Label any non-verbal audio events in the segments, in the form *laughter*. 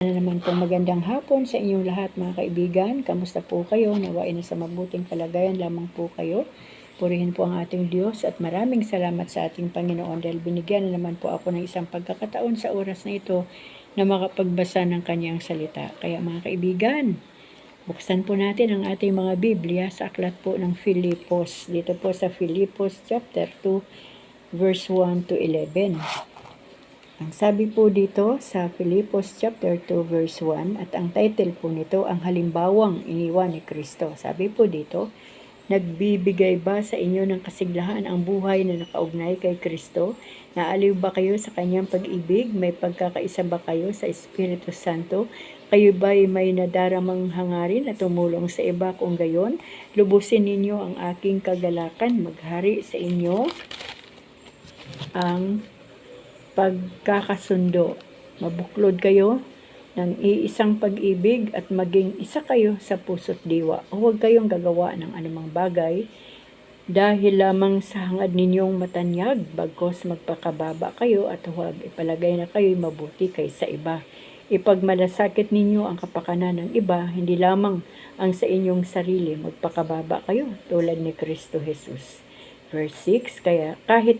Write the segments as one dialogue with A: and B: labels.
A: na naman po magandang hapon sa inyong lahat mga kaibigan. Kamusta po kayo? Nawain na sa mabuting kalagayan lamang po kayo. Purihin po ang ating Diyos at maraming salamat sa ating Panginoon dahil binigyan na naman po ako ng isang pagkakataon sa oras na ito na makapagbasa ng kanyang salita. Kaya mga kaibigan, buksan po natin ang ating mga Biblia sa aklat po ng Filipos. Dito po sa Filipos chapter 2 verse 1 to 11. Ang sabi po dito sa Filipos chapter 2 verse 1 at ang title po nito ang halimbawang iniwan ni Kristo. Sabi po dito, Nagbibigay ba sa inyo ng kasiglahan ang buhay na nakaugnay kay Kristo? Naaliw ba kayo sa kanyang pag-ibig? May pagkakaisa ba kayo sa Espiritu Santo? Kayo ba'y may nadaramang hangarin na tumulong sa iba kung gayon? Lubusin ninyo ang aking kagalakan, maghari sa inyo ang pagkakasundo. Mabuklod kayo ng iisang pag-ibig at maging isa kayo sa puso't diwa. Huwag kayong gagawa ng anumang bagay dahil lamang sa hangad ninyong matanyag, bagkos magpakababa kayo at huwag ipalagay na kayo'y mabuti kaysa iba. Ipagmalasakit ninyo ang kapakanan ng iba, hindi lamang ang sa inyong sarili, magpakababa kayo tulad ni Kristo Jesus. Verse 6, kaya kahit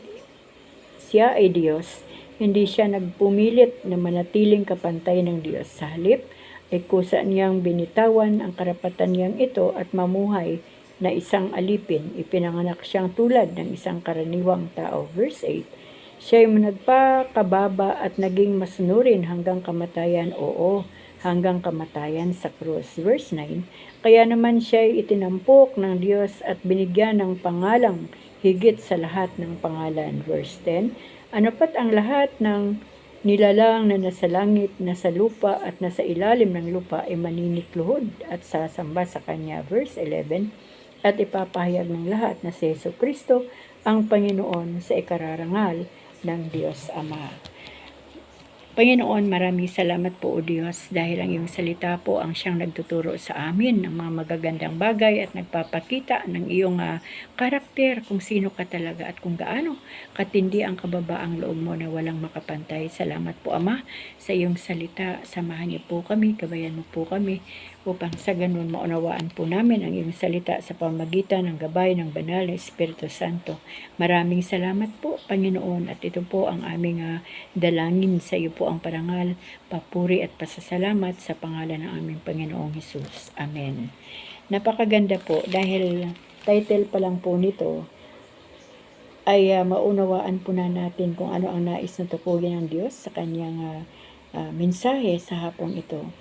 A: siya ay Diyos, hindi siya nagpumilit na manatiling kapantay ng Diyos. Sa halip, ay kusa niyang binitawan ang karapatan niyang ito at mamuhay na isang alipin. Ipinanganak siyang tulad ng isang karaniwang tao. Verse 8, Siya ay nagpakababa at naging masunurin hanggang kamatayan. Oo, hanggang kamatayan sa krus. Verse 9, Kaya naman siya ay itinampok ng Diyos at binigyan ng pangalang higit sa lahat ng pangalan. Verse 10, ano pat ang lahat ng nilalang na nasa langit, nasa lupa at nasa ilalim ng lupa ay maninikluhod at sasamba sa Kanya. Verse 11, At ipapahayag ng lahat na si Yeso Kristo ang Panginoon sa ikararangal ng Diyos Ama. Panginoon, maraming salamat po o Diyos dahil ang iyong salita po ang siyang nagtuturo sa amin ng mga magagandang bagay at nagpapakita ng iyong uh, karakter kung sino ka talaga at kung gaano katindi ang kababaang loob mo na walang makapantay. Salamat po Ama sa iyong salita. Samahan niyo po kami, gabayan mo po kami upang sa ganun maunawaan po namin ang iyong salita sa pamagitan ng gabay ng banal na Espiritu Santo. Maraming salamat po, Panginoon, at ito po ang aming uh, dalangin sa iyo po ang parangal, papuri at pasasalamat sa pangalan ng aming Panginoong Hesus. Amen. Napakaganda po dahil title pa lang po nito ay uh, maunawaan po na natin kung ano ang nais na tupugin ng Diyos sa kanyang uh, uh, mensahe sa hapong ito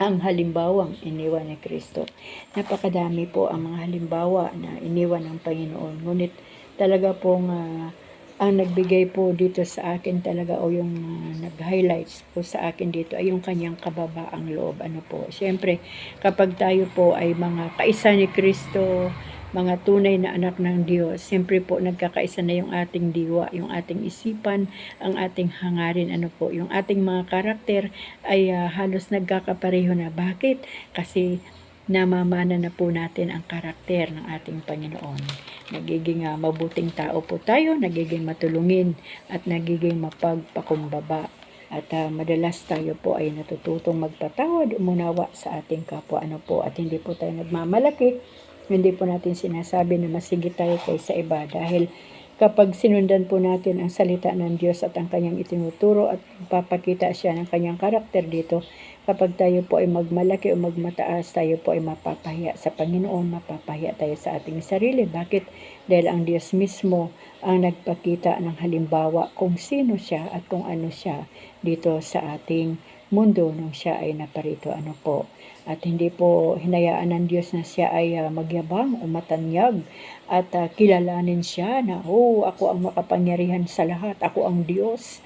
A: ang halimbawang iniwan ni Kristo. Napakadami po ang mga halimbawa na iniwan ng Panginoon. Ngunit talaga pong uh, ang nagbigay po dito sa akin talaga o yung uh, nag-highlights po sa akin dito ay yung kanyang kababaang loob. Ano po, siyempre kapag tayo po ay mga kaisa ni Kristo, mga tunay na anak ng Diyos, siyempre po nagkakaisa na yung ating diwa, yung ating isipan, ang ating hangarin, ano po, yung ating mga karakter ay uh, halos nagkakapareho na. Bakit? Kasi namamana na po natin ang karakter ng ating Panginoon. Nagiging uh, mabuting tao po tayo, nagiging matulungin at nagiging mapagpakumbaba. At uh, madalas tayo po ay natututong magpatawad, umunawa sa ating kapwa ano po at hindi po tayo nagmamalaki hindi po natin sinasabi na masigit tayo kaysa iba dahil kapag sinundan po natin ang salita ng Diyos at ang kanyang itinuturo at papakita siya ng kanyang karakter dito, kapag tayo po ay magmalaki o magmataas, tayo po ay mapapahiya sa Panginoon, mapapahiya tayo sa ating sarili. Bakit? Dahil ang Diyos mismo ang nagpakita ng halimbawa kung sino siya at kung ano siya dito sa ating mundo nung siya ay naparito. Ano po? At hindi po hinayaan ng Diyos na siya ay uh, magyabang o matanyag at uh, kilalanin siya na, oh, ako ang makapangyarihan sa lahat, ako ang Diyos.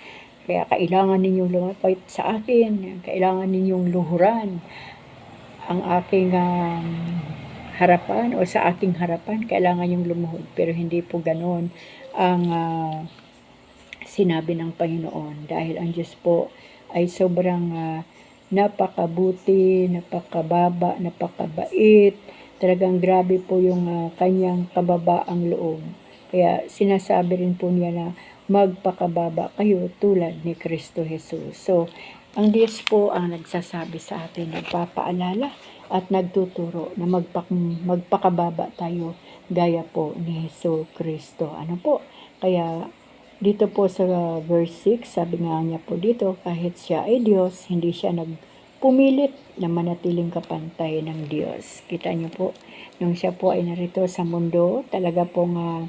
A: Kaya kailangan ninyong lumapit sa akin, kailangan ninyong luhuran ang aking um, harapan o sa aking harapan, kailangan yung lumuhod. Pero hindi po ganoon ang uh, sinabi ng Panginoon dahil ang Diyos po ay sobrang uh, napakabuti, napakababa, napakabait. Talagang grabe po yung uh, kanyang kababaang loob. Kaya sinasabi rin po niya na magpakababa kayo tulad ni Kristo Jesus. So, Ang Diyos po ang nagsasabi sa atin, nagpapaalala at nagtuturo na magpak magpakababa tayo gaya po ni Heso Kristo. Ano po? Kaya dito po sa verse 6, sabi nga niya po dito, kahit siya ay Diyos, hindi siya nagpumilit na manatiling kapantay ng Diyos. Kita niyo po, nung siya po ay narito sa mundo, talaga pong ah,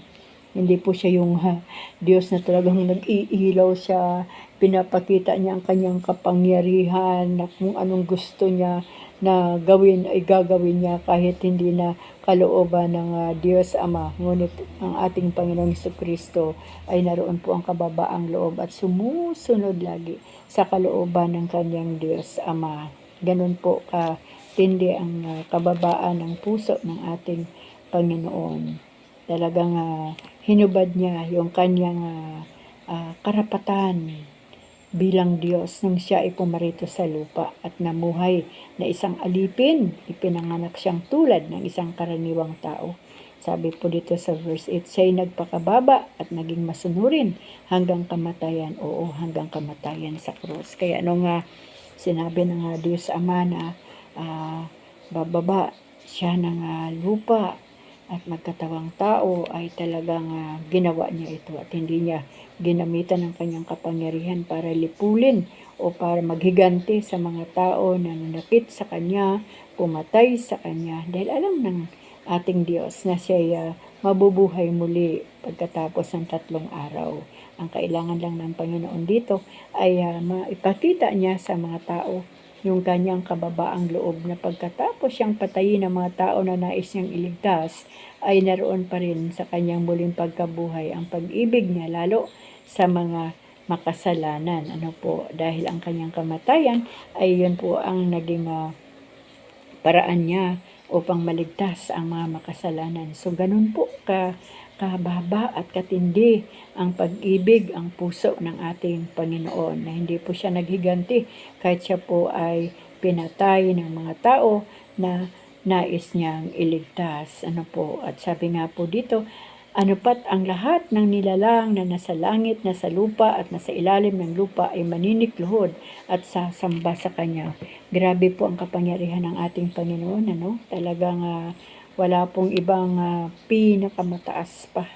A: hindi po siya yung ha, Diyos na talagang nag-iilaw siya, pinapakita niya ang kanyang kapangyarihan, na kung anong gusto niya na gawin ay gagawin niya kahit hindi na kalooban ng ah, Diyos Ama. Ngunit ang ating Panginoong Hesus Kristo ay naroon po ang kababaang loob at sumusunod lagi sa kalooban ng kanyang Diyos Ama. Ganun po katindi ang ah, kababaan ng puso ng ating Panginoon. Talagang ah, hinubad niya yung kanyang ah, ah, karapatan bilang Diyos nung siya ay pumarito sa lupa at namuhay na isang alipin, ipinanganak siyang tulad ng isang karaniwang tao. Sabi po dito sa verse 8, siya'y nagpakababa at naging masunurin hanggang kamatayan, oo, hanggang kamatayan sa krus. Kaya nung nga sinabi ng ah, Diyos Ama na ah, bababa siya ng ah, lupa at magkatawang tao ay talagang ah, ginawa niya ito at hindi niya ginamitan ng kanyang kapangyarihan para lipulin o para maghiganti sa mga tao na nanakit sa kanya, pumatay sa kanya dahil alam ng ating Diyos na siya mabubuhay muli pagkatapos ng tatlong araw. Ang kailangan lang ng Panginoon dito ay uh, maipakita niya sa mga tao yung kanyang kababaang loob na pagkatapos siyang patayin ng mga tao na nais niyang iligtas, ay naroon pa rin sa kanyang muling pagkabuhay ang pag-ibig niya lalo sa mga makasalanan. Ano po, dahil ang kanyang kamatayan ay yun po ang naging uh, paraan niya upang maligtas ang mga makasalanan. So ganun po ka kababa at katindi ang pag-ibig, ang puso ng ating Panginoon na hindi po siya naghiganti kahit siya po ay pinatay ng mga tao na nais niyang iligtas. Ano po, at sabi nga po dito, ano pat ang lahat ng nilalang na nasa langit, nasa lupa at nasa ilalim ng lupa ay maninikluhod at sasamba sa Kanya. Grabe po ang kapangyarihan ng ating Panginoon. Ano? Talagang uh, wala pong ibang uh, pinakamataas pa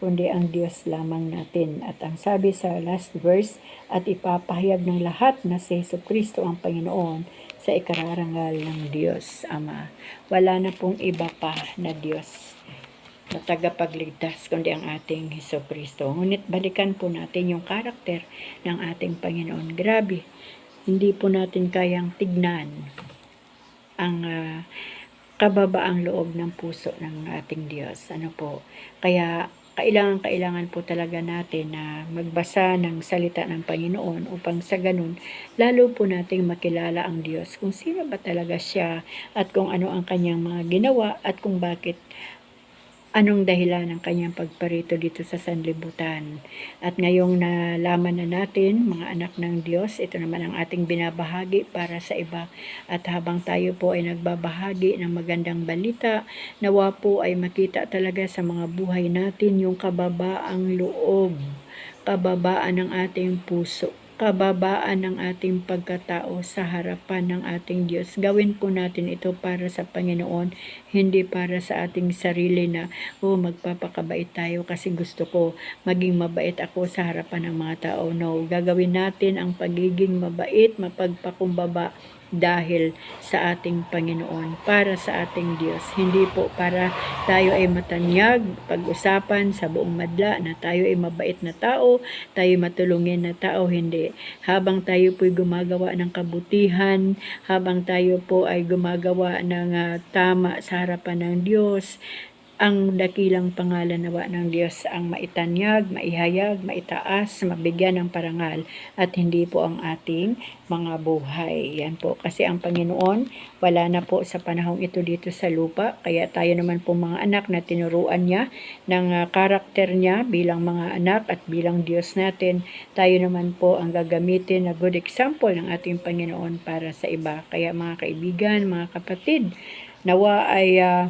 A: kundi ang Diyos lamang natin. At ang sabi sa last verse, at ipapahayag ng lahat na si Yesu Kristo ang Panginoon sa ikararangal ng Diyos Ama. Wala na pong iba pa na Diyos na tagapagligtas kundi ang ating Heso Kristo. Ngunit balikan po natin yung karakter ng ating Panginoon. Grabe, hindi po natin kayang tignan ang uh, kababaang loob ng puso ng ating Diyos. Ano po? Kaya kailangan kailangan po talaga natin na magbasa ng salita ng Panginoon upang sa ganun lalo po nating makilala ang Diyos kung sino ba talaga siya at kung ano ang kanyang mga ginawa at kung bakit anong dahilan ng kanyang pagparito dito sa sanlibutan. At ngayong nalaman na natin, mga anak ng Diyos, ito naman ang ating binabahagi para sa iba. At habang tayo po ay nagbabahagi ng magandang balita, nawa po ay makita talaga sa mga buhay natin yung kababaang loob, kababaan ng ating puso kababaan ng ating pagkatao sa harapan ng ating Diyos. Gawin po natin ito para sa Panginoon, hindi para sa ating sarili na, oh, magpapakabait tayo kasi gusto ko maging mabait ako sa harapan ng mga tao. No, gagawin natin ang pagiging mabait, mapagpakumbaba dahil sa ating Panginoon, para sa ating Diyos. Hindi po para tayo ay matanyag, pag-usapan sa buong madla na tayo ay mabait na tao, tayo matulungin na tao, hindi. Habang tayo po ay gumagawa ng kabutihan, habang tayo po ay gumagawa ng uh, tama sa harapan ng Diyos, ang dakilang pangalan nawa ng Diyos ang maitanyag, maihayag, maitaas, mabigyan ng parangal at hindi po ang ating mga buhay. Yan po. Kasi ang Panginoon, wala na po sa panahong ito dito sa lupa. Kaya tayo naman po mga anak na tinuruan niya ng uh, karakter niya bilang mga anak at bilang Diyos natin. Tayo naman po ang gagamitin na good example ng ating Panginoon para sa iba. Kaya mga kaibigan, mga kapatid, nawa ay uh,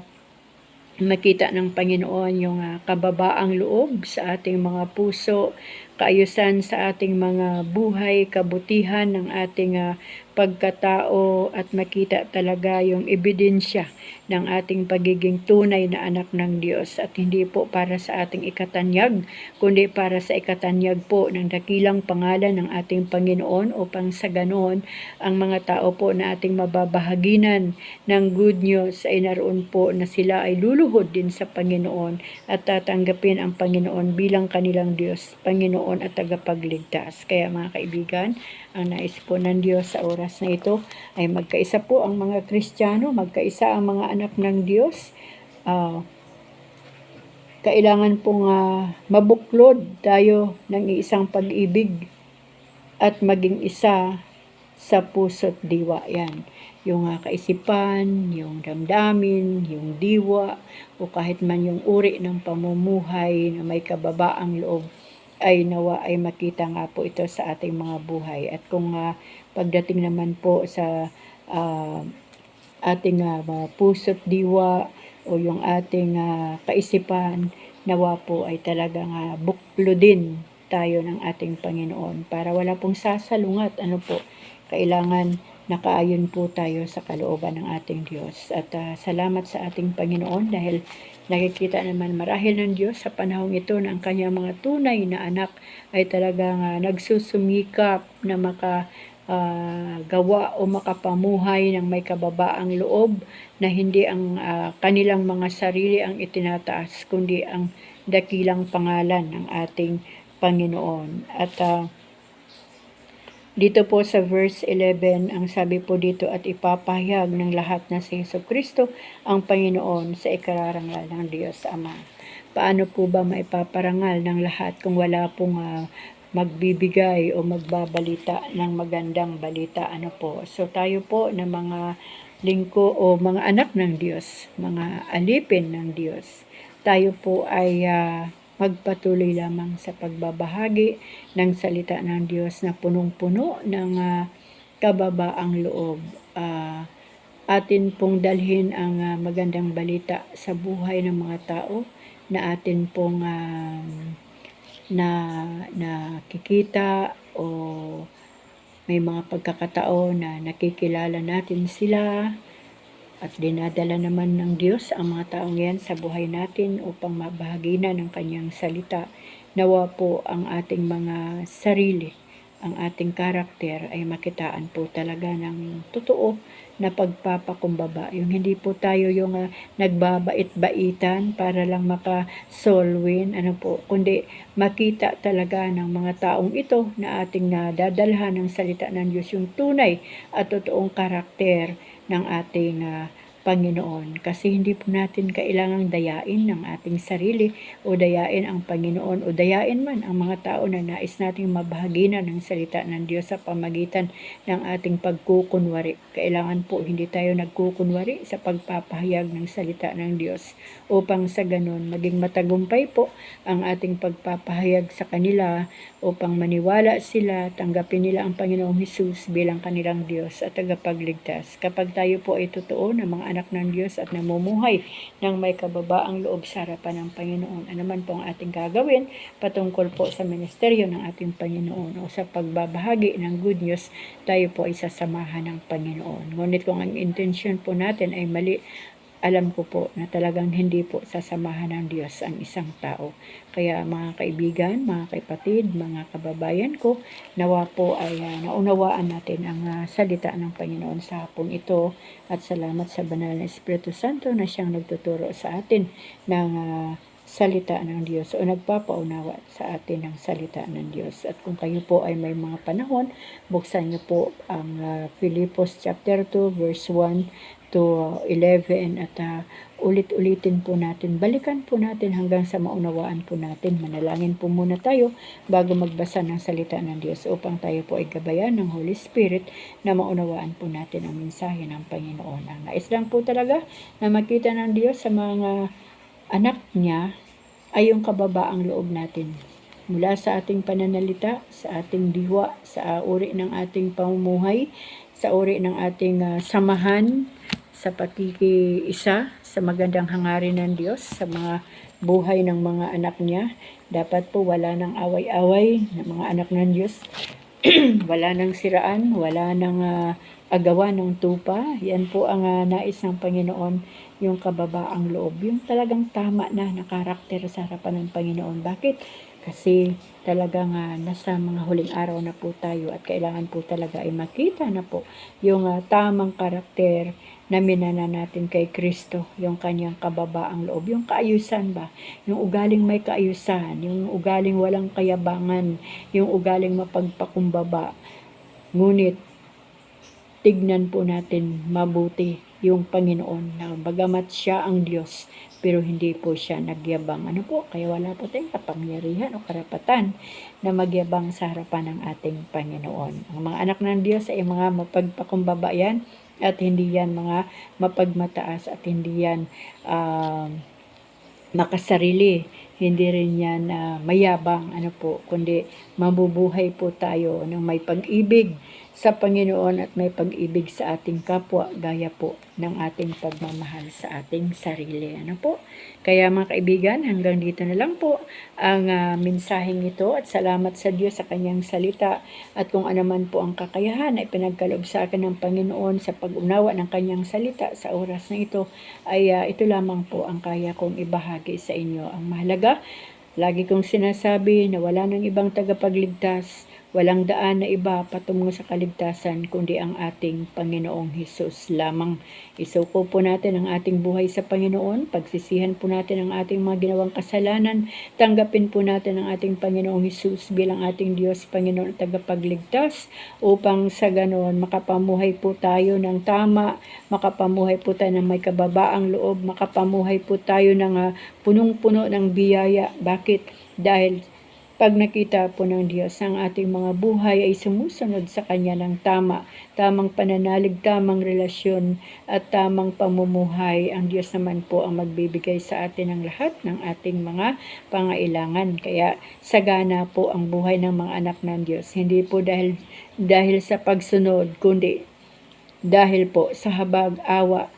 A: makita ng Panginoon yung uh, kababaang loob sa ating mga puso, kaayusan sa ating mga buhay, kabutihan ng ating ah, pagkatao at makita talaga yung ebidensya ng ating pagiging tunay na anak ng Diyos at hindi po para sa ating ikatanyag, kundi para sa ikatanyag po ng dakilang pangalan ng ating Panginoon upang sa ganoon ang mga tao po na ating mababahaginan ng good news ay naroon po na sila ay luluhod din sa Panginoon at tatanggapin ang Panginoon bilang kanilang Diyos, Panginoon at tagapagligtas. Kaya mga kaibigan, ang nais po ng Diyos sa oras na ito ay magkaisa po ang mga Kristiyano, magkaisa ang mga anak ng Diyos. Ah, kailangan pong ah, mabuklod tayo ng isang pag-ibig at maging isa sa puso't diwa yan. Yung ah, kaisipan, yung damdamin, yung diwa, o kahit man yung uri ng pamumuhay na may kababaang loob ay nawa ay makita nga po ito sa ating mga buhay. At kung ah, pagdating naman po sa ah, ating mga puso't diwa o yung ating ah, kaisipan, nawa po ay talagang uh, buklodin tayo ng ating Panginoon para wala pong sasalungat. Ano po, kailangan nakaayon po tayo sa kalooban ng ating Diyos. At ah, salamat sa ating Panginoon dahil nakikita naman marahil ng Diyos sa panahong ito na ang kanyang mga tunay na anak ay talagang ah, nagsusumikap na maka ah, gawa o makapamuhay ng may kababaang loob na hindi ang ah, kanilang mga sarili ang itinataas kundi ang dakilang pangalan ng ating Panginoon. At ah, dito po sa verse 11, ang sabi po dito at ipapahayag ng lahat na si Yeso Kristo ang Panginoon sa ikararangal ng Diyos Ama. Paano po ba maipaparangal ng lahat kung wala pong ah, magbibigay o magbabalita ng magandang balita? Ano po? So tayo po na mga lingko o mga anak ng Diyos, mga alipin ng Diyos, tayo po ay ah, magpatuloy lamang sa pagbabahagi ng salita ng Diyos na punong-puno ng ah, kababaang loob. Ah, atin pong dalhin ang ah, magandang balita sa buhay ng mga tao na atin pong ah, na nakikita o may mga pagkakataon na nakikilala natin sila at dinadala naman ng Diyos ang mga taong yan sa buhay natin upang mabahagi na ng kanyang salita. Nawa po ang ating mga sarili, ang ating karakter ay makitaan po talaga ng totoo na pagpapakumbaba. Yung hindi po tayo yung uh, nagbabait-baitan para lang maka-soul win, ano po, kundi makita talaga ng mga taong ito na ating nadadalhan ng salita ng Diyos yung tunay at totoong karakter ng ating uh, Panginoon. Kasi hindi po natin kailangang dayain ng ating sarili o dayain ang Panginoon o dayain man ang mga tao na nais nating mabahaginan ng salita ng Diyos sa pamagitan ng ating pagkukunwari. Kailangan po hindi tayo nagkukunwari sa pagpapahayag ng salita ng Diyos upang sa ganun maging matagumpay po ang ating pagpapahayag sa kanila upang maniwala sila, tanggapin nila ang Panginoong Hesus bilang kanilang Diyos at tagapagligtas. Kapag tayo po ay totoo na mga anak ng Diyos at namumuhay ng may kababaang loob sa harapan ng Panginoon. Ano man po ang ating gagawin patungkol po sa ministeryo ng ating Panginoon o sa pagbabahagi ng good news, tayo po ay sasamahan ng Panginoon. Ngunit kung ang intensyon po natin ay mali, alam ko po na talagang hindi po sasamahan ng Diyos ang isang tao. Kaya mga kaibigan, mga kapatid, mga kababayan ko, nawa po ay uh, naunawaan natin ang uh, salita ng Panginoon sa hapong ito at salamat sa banal na Espiritu Santo na siyang nagtuturo sa atin ng uh, salita ng Diyos o nagpapaunawa sa atin ng salita ng Diyos. At kung kayo po ay may mga panahon, buksan niyo po ang uh, Filipos chapter 2 verse 1 to 11 at uh, ulit-ulitin po natin. Balikan po natin hanggang sa maunawaan po natin. Manalangin po muna tayo bago magbasa ng salita ng Diyos upang tayo po ay gabayan ng Holy Spirit na maunawaan po natin ang mensahe ng Panginoon. Ang nais lang po talaga na makita ng Diyos sa mga anak niya ay yung kababaang loob natin mula sa ating pananalita, sa ating diwa, sa uri ng ating pamumuhay, sa uri ng ating uh, samahan, sa pakikiisa, sa magandang hangarin ng Diyos, sa mga buhay ng mga anak niya, Dapat po wala ng away-away ng mga anak ng Diyos. *clears throat* wala ng siraan, wala ng ah, agawan ng tupa. Yan po ang ah, nais ng Panginoon, yung kababaang loob. Yung talagang tama na na karakter sa harapan ng Panginoon. Bakit? Kasi talagang ah, nasa mga huling araw na po tayo at kailangan po talaga ay makita na po yung ah, tamang karakter na minana natin kay Kristo, yung kanyang kababaang loob, yung kaayusan ba, yung ugaling may kaayusan, yung ugaling walang kayabangan, yung ugaling mapagpakumbaba. Ngunit, tignan po natin mabuti yung Panginoon na bagamat siya ang Diyos, pero hindi po siya nagyabang. Ano po? Kaya wala po tayong kapangyarihan o karapatan na magyabang sa harapan ng ating Panginoon. Ang mga anak ng Diyos ay mga mapagpakumbaba yan at hindi yan mga mapagmataas at hindi yan um, makasarili. Hindi rin yan ah, mayabang, ano po, kundi mabubuhay po tayo ng may pag-ibig sa Panginoon at may pag-ibig sa ating kapwa, gaya po ng ating pagmamahal sa ating sarili. Ano po? Kaya mga kaibigan, hanggang dito na lang po ang ah, mensaheng ito at salamat sa Diyos sa kanyang salita at kung ano man po ang kakayahan ay pinagkaloob sa akin ng Panginoon sa pag-unawa ng kanyang salita sa oras na ito ay ah, ito lamang po ang kaya kong ibahagi sa inyo. Ang mahalaga, lagi kong sinasabi na wala ng ibang tagapagligtas, walang daan na iba patungo sa kaligtasan kundi ang ating Panginoong Hesus lamang. Isuko po natin ang ating buhay sa Panginoon, pagsisihan po natin ang ating mga ginawang kasalanan, tanggapin po natin ang ating Panginoong Hesus bilang ating Diyos, Panginoon at tagapagligtas upang sa ganoon makapamuhay po tayo ng tama, makapamuhay po tayo ng may kababaang loob, makapamuhay po tayo ng ah, punong-puno ng biyaya. Bakit? Dahil pag nakita po ng Diyos ang ating mga buhay ay sumusunod sa Kanya ng tama, tamang pananalig, tamang relasyon at tamang pamumuhay. Ang Diyos naman po ang magbibigay sa atin ng lahat ng ating mga pangailangan. Kaya sagana po ang buhay ng mga anak ng Diyos. Hindi po dahil, dahil sa pagsunod, kundi dahil po sa habag, awa,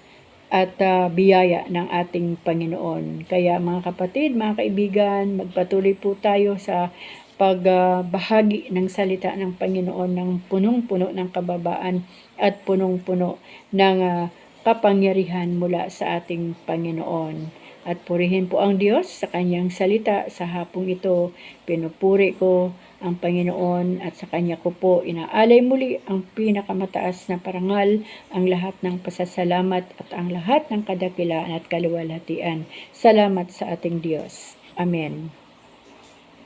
A: at ah, biyaya ng ating Panginoon. Kaya mga kapatid, mga kaibigan, magpatuloy po tayo sa pagbahagi ng salita ng Panginoon ng punong-puno ng kababaan at punong-puno ng ah, kapangyarihan mula sa ating Panginoon. At purihin po ang Diyos sa kanyang salita sa hapong ito. Pinupuri ko ang Panginoon at sa Kanya ko po inaalay muli ang pinakamataas na parangal, ang lahat ng pasasalamat at ang lahat ng kadakilaan at kaluwalhatian. Salamat sa ating Diyos. Amen.